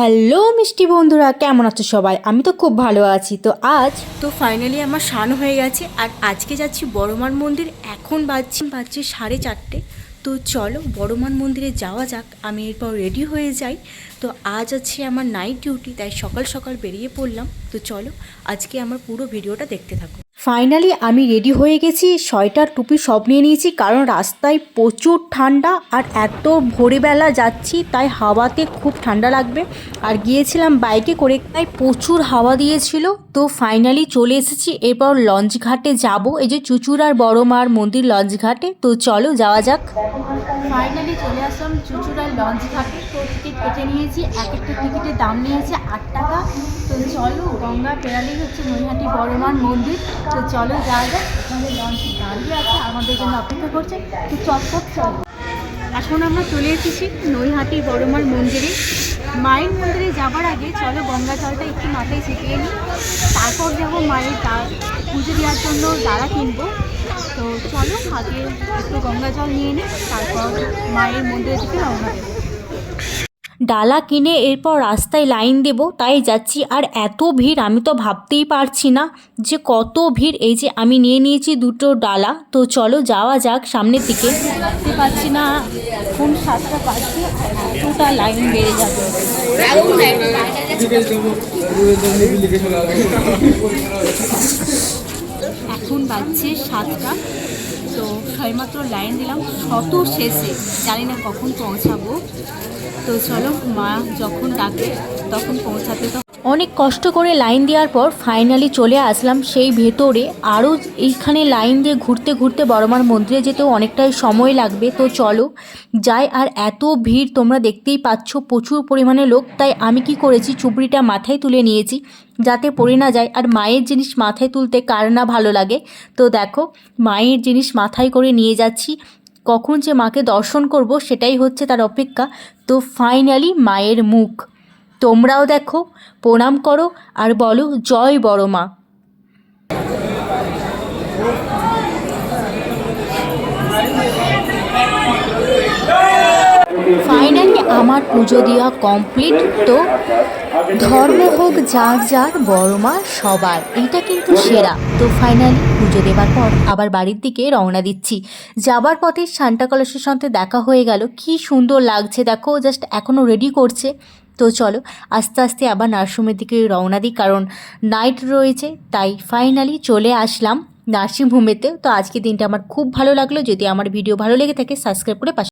Hello মিষ্টি বন্ধুরা, কেমন আছো সবাই? আমি তো খুব ভালো আছি। তো আজ তো ফাইনালি আমার স্নান হয়ে গেছে, আর আজকে যাচ্ছি বড়মার মন্দির। এখন বাজছে বাজছে সাড়ে চারটে। তো চলো বড়মার মন্দিরে যাওয়া যাক, আমি এরপর রেডি হয়ে যাই। তো আজ আছে আমার নাইট ডিউটি তাই সকাল সকাল বেরিয়ে পড়লাম। তো চলো আজকে আমার পুরো ভিডিওটা দেখতে থাকো। ফাইনালি আমি রেডি হয়ে গেছি সোয়েটার টুপি সব নিয়ে নিয়েছি, কারণ রাস্তায় প্রচুর ঠান্ডা আর এত ভোরবেলা যাচ্ছি, তাই হাওয়াতে খুব ঠান্ডা লাগবে। আর গিয়েছিলাম বাইকে করে, তাই প্রচুর হাওয়া দিয়েছিল। তো ফাইনালি চলে এসেছি, এরপর লঞ্চ ঘাটে যাব, এই যে চুচুড়ার বড় মার মন্দির লঞ্চ ঘাটে তো চলো যাওয়া যাক। ফাইনালি চলে আসলাম চুচুড়ার লঞ্চ ঘাটে তো টিকিট কেটে নিয়েছি, এক একটা টিকিটের দাম নিয়েছে আট টাকা। তো চলো, গঙ্গা পেরালেই হচ্ছে নৈহাটি বড়মার মন্দির। তো চলো যাওয়া যাক, এখানে লঞ্চ দাঁড়িয়ে আছে, আমাদের জন্য অপেক্ষা করছে। তো চটপট চলো। এখন আমরা চলে এসেছি নৈহাটি বড়মার মন্দিরে। মায়ের মন্দিরে যাবার আগে চলো গঙ্গা জলটা একটু মাথায় ছিটিয়ে নিই। তারপর যাব মায়ের দা পুজো দেওয়ার জন্য দাঁড়া কিনবো। তো চলো আগে একটু গঙ্গা জল নিয়ে নিই তারপর মায়ের মন্দিরের দিকে রওনা দেবো। ডালা কিনে এরপর রাস্তায় লাইন দেব তাই যাচ্ছি। আর এত ভিড় আমি তো ভাবতেই পারছি না যে কত ভিড়। এই যে আমি নিয়ে নিয়েছি দুটো ডালা তো চলো যাওয়া যাক সামনের দিকে। দেখতে পাচ্ছি না কোন সাতটা পাচ্ছি এতটা লাইন বেড়ে যাবে। এখন বাজছে সাতটা। তো সবেমাত্র লাইন দিলাম। শত শেষে। জানি না কখন পৌঁছাবো। তো চলো মা যখন ডাকে তখন পৌঁছাতে তো অনেক কষ্ট করে লাইন দেওয়ার পর ফাইনালি চলে আসলাম সেই ভেতরে। আরও এইখানে লাইন দিয়ে ঘুরতে ঘুরতে বড়মার মন্দিরে যেতেও অনেকটাই সময় লাগবে। তো চলো, যাই আর এত ভিড় তোমরা দেখতেই পাচ্ছ, প্রচুর পরিমাণে লোক। তাই আমি কি করেছি চুবড়িটা মাথায় তুলে নিয়েছি, যাতে পড়ে না যায়। আর মায়ের জিনিস মাথায় তুলতে কার না ভালো লাগে। তো দেখো, মায়ের জিনিস মাথায় করে নিয়ে যাচ্ছি। কখন যে মাকে দর্শন করব, সেটাই হচ্ছে তার অপেক্ষা। তো ফাইনালি মায়ের মুখ। তোমরাও দেখো, প্রণাম করো আর বলো, জয় বড় মা ফাইনালি আমার পুজো দেওয়া কমপ্লিট তো ধর্ম হোক, যার যার, বড় মা সবার। এইটা কিন্তু সেরা। তো ফাইনালি পুজো দেওয়ার পর আবার বাড়ির দিকে রওনা দিচ্ছি। যাবার পথে সান্টা কলসের সাথে দেখা হয়ে গেল। কি সুন্দর লাগছে, দেখো জাস্ট এখনও রেডি করছে। তো চলো, আস্তে আস্তে আবার নার্সিংহোমের দিকে রওনা দিই, কারণ নাইট রয়েছে, তাই ফাইনালি চলে আসলাম নার্সিংহোমেতে। তো আজকে দিনটা আমার খুব ভালো লাগল। যদি আমার ভিডিও ভালো লেগে থাকে সাবস্ক্রাইব করে পাশে